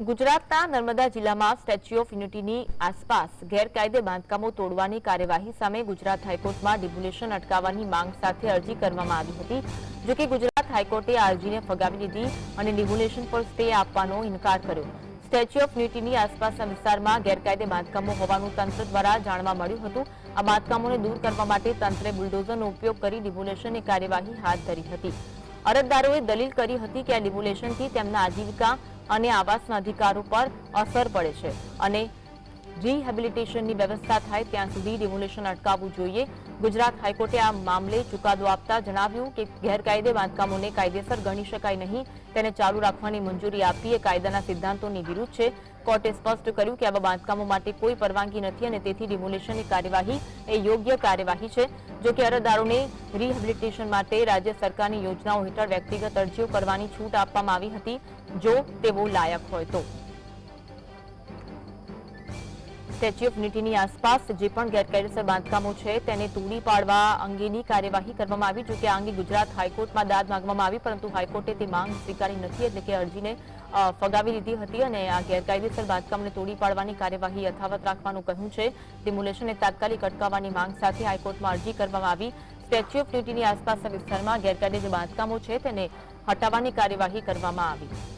ગુજરાતના નર્મદા જિલ્લામાં statue of યુનિટીની આસપાસ ગેરકાયદે બાંધકામો તોડવાની કાર્યવાહી સામે ગુજરાત હાઈકોર્ટમાં ડિમોલેશન અટકાવવાની માંગ સાથે અરજી કરવામાં આવી હતી જોકે ગુજરાત હાઈકોર્ટે આ અરજીને ફગાવી દીધી અને ડિમોલેશન પર સ્ટે આપવાનો ઇનકાર કર્યો. સ્ટેચ્યુ ઓફ યુનિટીની આસપાસના વિસ્તારમાં ગેરકાયદે બાંધકામો હોવાનું તંત્ર દ્વારા જાણવા મળ્યું હતું. આ બાંધકામોને દૂર કરવા માટે તંત્રે બુલડોઝરનો ઉપયોગ કરી ડિમોલેશનની કાર્યવાહી હાથ ધરી હતી. અરજદારોએ દલીલ કરી હતી કે આ ડિમોલેશનથી તેમના આજીવિકા અને આવાસના અધિકારો પર અસર પડે છે અને રિહેબિલિટેશનની વ્યવસ્થા થાય ત્યાં સુધી ડિમોલેશન અટકાવવું જોઈએ. ગુજરાત હાઈકોર્ટે આ મામલે ચુકાદો આપતા જણાવ્યું કે ગેરકાયદે બાંધકામોને કાયદેસર ગણી શકાય નહીં. તેને ચાલુ રાખવાની મંજૂરી આપવી એ કાયદાના સિદ્ધાંતોની વિરુદ્ધ છે. કોર્ટે સ્પષ્ટ કર્યું કે આવા બાંધકામો માટે કોઈ પરવાનગી નથી અને તેથી ડિમોલેશનની કાર્યવાહી એ યોગ્ય કાર્યવાહી છે. જો કે અરજદારોને રિહેબિલિટેશન માટે રાજ્ય સરકારની યોજનાઓ હેઠળ વ્યક્તિગત અરજીઓ કરવાની છૂટ આપવામાં આવી હતી. જો તેઓ લાયક હોય તો. સ્ટેચ્યુ ઓફ યુનિટીની આસપાસ જે પણ ગેરકાયદેસર બાંધકામો છે તેને તોડી પાડવા અંગેની કાર્યવાહી કરવામાં આવી જો કે આ અંગે ગુજરાત હાઈકોર્ટમાં દાદ માંગવામાં આવી, પરંતુ હાઈકોર્ટે તે માંગ સ્વીકારી નથી, એટલે કે અરજીને ફગાવી લીધી હતી અને આ ગેરકાયદેસર બાંધકામને તોડી પાડવાની કાર્યવાહી યથાવત રાખવાનું કહ્યું છે. ડિમોલેશનને તાત્કાલિક અટકાવવાની માંગ સાથે હાઈકોર્ટમાં અરજી કરવામાં આવી. સ્ટેચ્યુ ઓફ યુનિટીની આસપાસના વિસ્તારમાં ગેરકાયદે જે બાંધકામો છે, તેને હટાવવાની કાર્યવાહી કરવામાં આવી.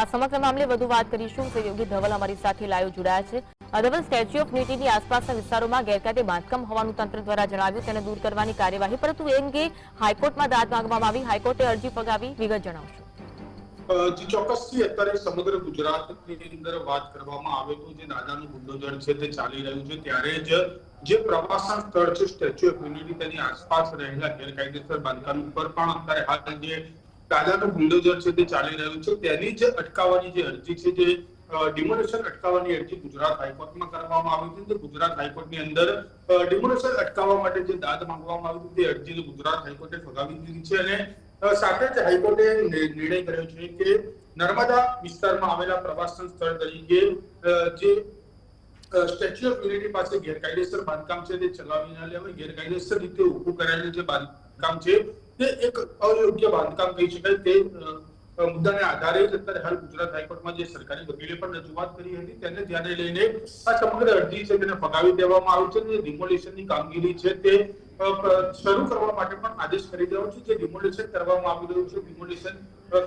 આ સમગ્ર મામલે વધુ વાત કરીશું સહયોગી ધવલ અમારી સાથે લાઈવ જોડાયા છે. ધવલ સ્ટેચ્યુ ઓફ યુનિટીની આસપાસના વિસ્તારોમાં ગેરકાયદે બાંધકામ હોવાનું તંત્ર દ્વારા જણાવ્યું, તેને દૂર કરવાની કાર્યવાહી, પરંતુ એ અંગે હાઈકોર્ટમાં દાદ માંગવામાં આવી. હાઈકોર્ટે અરજી ફગાવી, વિગત જણાવશો. જી, ચોક્કસથી અત્યારે સમગ્ર ગુજરાતની અંદર વાત કરવામાં આવે તો જે નાદાનું બુલડોઝર છે તે ચાલી રહ્યું છે, ત્યારે જ જે પ્રવાસન સ્થળ છે, સ્ટેચ્યુ ઓફ યુનિટી તેની આસપાસ રહેલા ગેરકાયદેસર બાંધકામ ઉપર પણ અત્યારે હાલ જે દાદાનું બુલડોઝર છે તે ચાલી રહ્યું છે. તેની જ અટકાવવાની જે અરજી છે જે ડિમોલેશન અટકાવવાની અરજી ગુજરાત હાઈકોર્ટમાં કરવામાં આવી હતી. ગુજરાત હાઈકોર્ટની અંદર ડિમોલેશન અટકાવવા માટે જે દાદ માંગવામાં આવી હતી તે અરજીને ગુજરાત હાઈકોર્ટે ફગાવી દીધી છે અને સાથે જ હાઈકોર્ટે નિર્ણય કર્યો છે કે નર્મદા વિસ્તારમાં આવેલા પ્રવાસન સ્થળ તરીકે જે સ્ટેચ્યુ ઓફ યુનિટી પાસે ગેરકાયદેસર બાંધકામ છે તે ચલાવી ના લેવાય. ગેરકાયદેસર રીતે ઊભું કરાયેલું જે બાંધકામ છે. તે એક અયોગ્ય બાંધકામ કહી શકાય. તે મુદ્દાને આધારે જ અત્યારે હાલ ગુજરાત હાઈકોર્ટમાં જે સરકારી વકીલે પણ રજૂઆત કરી હતી, તેને ધ્યાને લઈને આ સમગ્ર અરજી છે તેને ફગાવી દેવામાં આવી છે અને ડિમોલિશનની કામગીરી છે તે શરૂ કરવા માટે પણ આદેશ કરી દેવાયો છે. જે ડિમોલિશન કરવામાં આવી રહ્યું છે ડિમોલિશન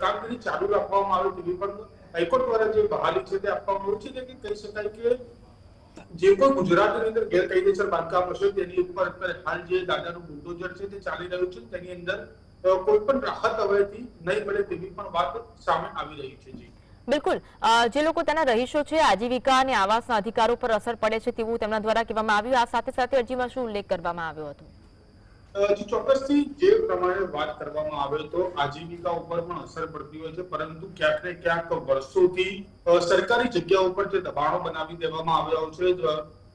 કામગીરી ચાલુ રાખવામાં આવે તેવી પણ હાઈકોર્ટ દ્વારા જે બહાલી છે તે આપવામાં આવી છે. કે કહી શકાય કે જે પણ ગુજરાતની અંદર ગેરકાયદેસર બાંધકામ હશે, તેની ઉપર અત્યારે હાલ જે દાદાનું બુલડોઝર છે તે ચાલી રહ્યું છે. તેની અંદર કોઈ પણ રાહત હવેથી નહીં મળે તેવી પણ વાત સામે આવી રહી છે, જી. બિલકુલ. જે લોકો તેના રહીશો છે, આજીવિકા અને આવાસના અધિકારો પર અસર પડે છે તેવું તેમના દ્વારા કહેવામાં આવ્યું. આ સાથે સાથે અરજીમાં શું ઉલ્લેખ કરવામાં આવ્યો હતો? જી, ચોક્કસથી જે પ્રમાણે વાત કરવામાં આવે તો આજીવિકા ઉપર પણ અસર પડતી હોય છે, પરંતુ ક્યાંક ને ક્યાંક વર્ષોથી સરકારી જગ્યા ઉપર જે દબાણો બનાવી દેવામાં આવ્યા છે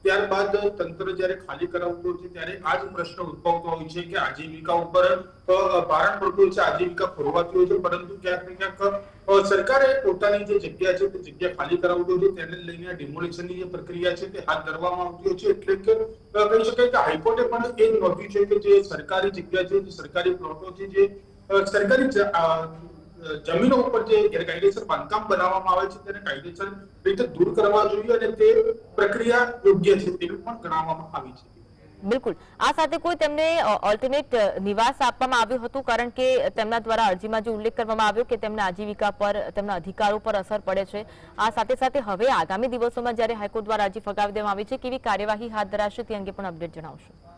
ત્યારબાદ તંત્ર જ્યારે ખાલી કરાવતું છે, ત્યારે આ જ પ્રશ્ન ઉદ્ભવતો હોય છે કે આજીવિકા ઉપર ભારણ પડતું છે, આજીવિકા ખોરવાતી હોય છે, પરંતુ ક્યાંક ને ક્યાંક સરકારે પોતાની જે જગ્યા છે, તે જગ્યા ખાલી કરાવતી હોય છે, તેને લઈને ડિમોલિશનની જે પ્રક્રિયા છે, તે હાથ ધરવામાં આવતી હોય છે, એટલે કે કહી શકાય કે હાઈકોર્ટે પણ એ નોંધ્યું છે કે જે સરકારી જગ્યા છે, જે સરકારી પ્લોટો છે, જે સરકારી જમીનો ઉપર જે ગેરકાયદેસર બાંધકામ બનાવવામાં આવે છે તેને કાયદેસર રીતે દૂર કરવા જોઈએ અને તે પ્રક્રિયા યોગ્ય છે તેવું પણ ગણાવવામાં આવી છે. બિલકુલ. આ સાથે કોઈ તેમને ઓલ્ટરનેટ નિવાસ આપવામાં આવ્યું હતું? કારણ કે તેમના દ્વારા અરજીમાં જે ઉલ્લેખ કરવામાં આવ્યો કે તેમના આજીવિકા પર, તેમના અધિકારો પર અસર પડે છે. આ સાથે સાથે હવે આગામી દિવસોમાં જ્યારે હાઈકોર્ટ દ્વારા અરજી ફગાવી દેવામાં આવી છે, કેવી કાર્યવાહી હાથ ધરાશે તે અંગે પણ અપડેટ જણાવશો.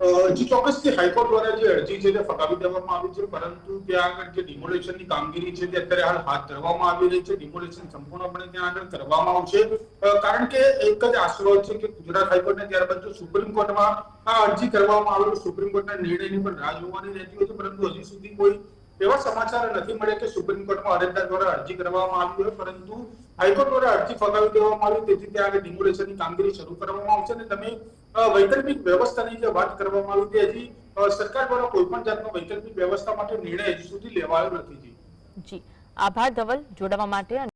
જી ચોક્કસથી હાઈકોર્ટ દ્વારા જે અરજી છે તે ફગાવી દેવામાં આવી છે, પરંતુ ત્યાં આગળ જે ડિમોલેશનની કામગીરી છે તે અત્યારે હાલ હાથ ધરવામાં આવી રહી છે. ડિમોલેશન સંપૂર્ણપણે ત્યાં આગળ કરવામાં આવશે. કારણ કે એક જ આશરો છે કે ગુજરાત હાઈકોર્ટને ત્યારબાદ જો સુપ્રીમ કોર્ટમાં આ અરજી કરવામાં આવેલું સુપ્રીમ કોર્ટના નિર્ણયની પણ રાહ જોવાની રહેતી હોય છે, પરંતુ હજી સુધી કોઈ એવા સમાચાર નથી મળે કે સુપ્રીમ કોર્ટમાં અરજદાર દ્વારા અરજી કરવામાં આવી હોય, પરંતુ હાઈકોર્ટ દ્વારા અરજી ફગાવી દેવામાં આવી તેથી ત્યાં આગળ ડિમોલેશનની કામગીરી શરૂ કરવામાં આવશે અને તમે વૈકલ્પિક વ્યવસ્થાની જે વાત કરવામાં આવી તે હજી સરકાર દ્વારા કોઈ પણ જાતનો વૈકલ્પિક વ્યવસ્થા માટે નિર્ણય હજી સુધી લેવાયો નથી, જી. આભાર, ધવલ. જોડાવા માટે